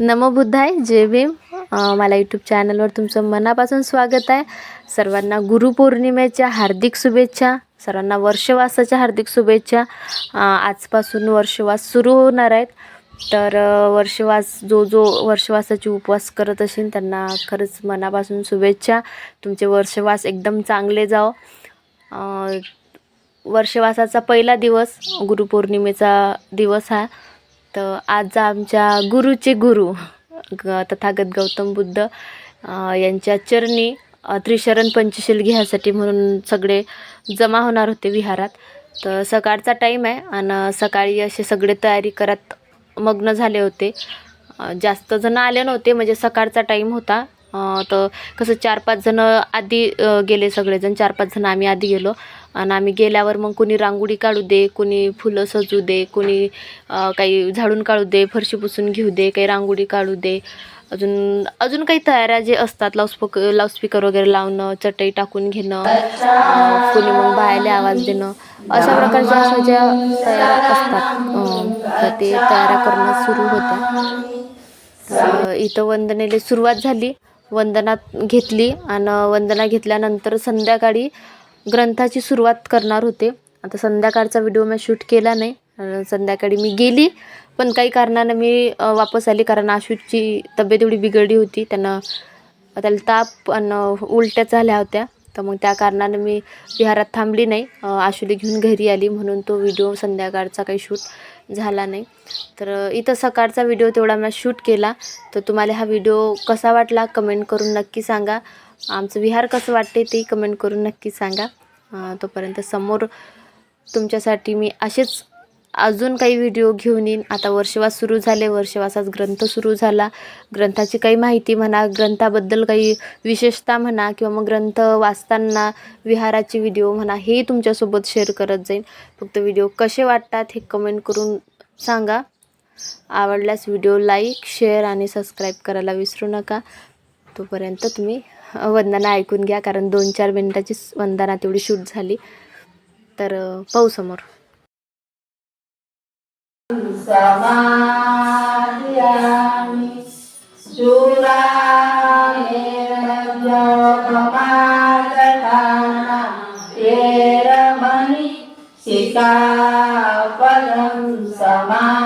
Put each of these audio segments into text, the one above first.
नमोबुद्धाय जय भीम. मला यूट्यूब चॅनलवर तुमचं मनापासून स्वागत आहे. सर्वांना गुरुपौर्णिमेच्या हार्दिक शुभेच्छा. सर्वांना वर्षवासाच्या हार्दिक शुभेच्छा. आजपासून वर्षवास सुरू होणार आहेत. तर वर्षवास जो जो वर्षवासाची उपवास करत असेल त्यांना खरंच मनापासून शुभेच्छा. तुमचे वर्षवास एकदम चांगले जाओ वर्षवासाचा पहिला दिवस गुरुपौर्णिमेचा दिवस हा. तर आज आमच्या गुरुचे गुरु ग तथागत गौतम बुद्ध यांच्या चरणी त्रिशरण पंचशील घ्यायसाठी म्हणून सगळे जमा होणार होते विहारात. तर सकाळचा टाईम आहे आणि सकाळी असे सगळे तयारी करत मग्न झाले होते. जास्त जण आले नव्हते म्हणजे सकाळचा टाईम होता. तर कसं चार पाच जण आधी गेले सगळेजण. चार पाच जण आम्ही आधी गेलो. आणि आम्ही गेल्यावर मग कोणी रांगोळी काढू दे कोणी फुलं सजू दे कोणी काही झाडून काढू दे फरशी पुसून घेऊ दे काही रांगोळी काढू दे. अजून अजून काही तयाऱ्या जे असतात लाऊडस्पीक लाऊडस्पीकर वगैरे लावणं चटई टाकून घेणं कोणी मग बायाले आवाज देणं अशा प्रकारच्या अशा ज्या तयाऱ्या असतात तर ते तयाऱ्या करणं सुरू होतं तर इथं वंदनेला सुरुवात झाली. वंदनात घेतली आणि वंदना घेतल्यानंतर संध्याकाळी ग्रंथाची सुरुवात करणार होते. आता संध्याकाळचा व्हिडिओ मी शूट केला नाही. संध्याकाळी मी गेली. पण काही कारणानं मी वापस आली कारण आशूची तब्येत एवढी बिघडली होती. त्यानं त्याला ताप आणि उलट्या झाल्या होत्या. तर मग त्या कारणानं मी विहारात थांबली नाही. आशुली घेऊन घरी आली म्हणून तो व्हिडिओ संध्याकाळचा काही शूट झाला नाही. तर इथं सकाळचा व्हिडिओ तेवढा मी शूट केला. तर तुम्हाला हा व्हिडिओ कसा वाटला कमेंट करून नक्की सांगा. आमचं विहार कसं वाटते ते कमेंट करून नक्की सांगा. तोपर्यंत समोर तुमच्यासाठी मी असेच अजून काही व्हिडिओ घेऊन येईन. आता वर्षवास सुरू झाले. वर्षवासाच ग्रंथ सुरू झाला. ग्रंथाची काही माहिती म्हणा ग्रंथाबद्दल काही विशेषता म्हणा किंवा मग ग्रंथ वाचताना विहाराची व्हिडिओ म्हणा हे तुमच्यासोबत शेअर करत जाईन. फक्त व्हिडिओ कसे वाटतात हे कमेंट करून सांगा. आवडल्यास व्हिडिओ लाईक शेअर आणि सबस्क्राईब करायला विसरू नका. तोपर्यंत तुम्ही वंदना ऐकून घ्या कारण दोन चार मिनटाचीच वंदना तेवढी शूट झाली. तर पाहू समोर. Samadhyami Suramirajakamadana Yeramani Sikapalam Samadhyami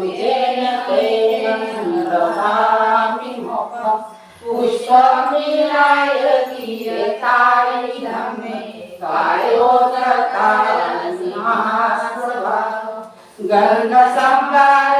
पूजेन कैलं रमामि मुखं पुष्पमिलाय कीयताय धम्मे कायोदकासिंहासभा गन्धसंवारितेन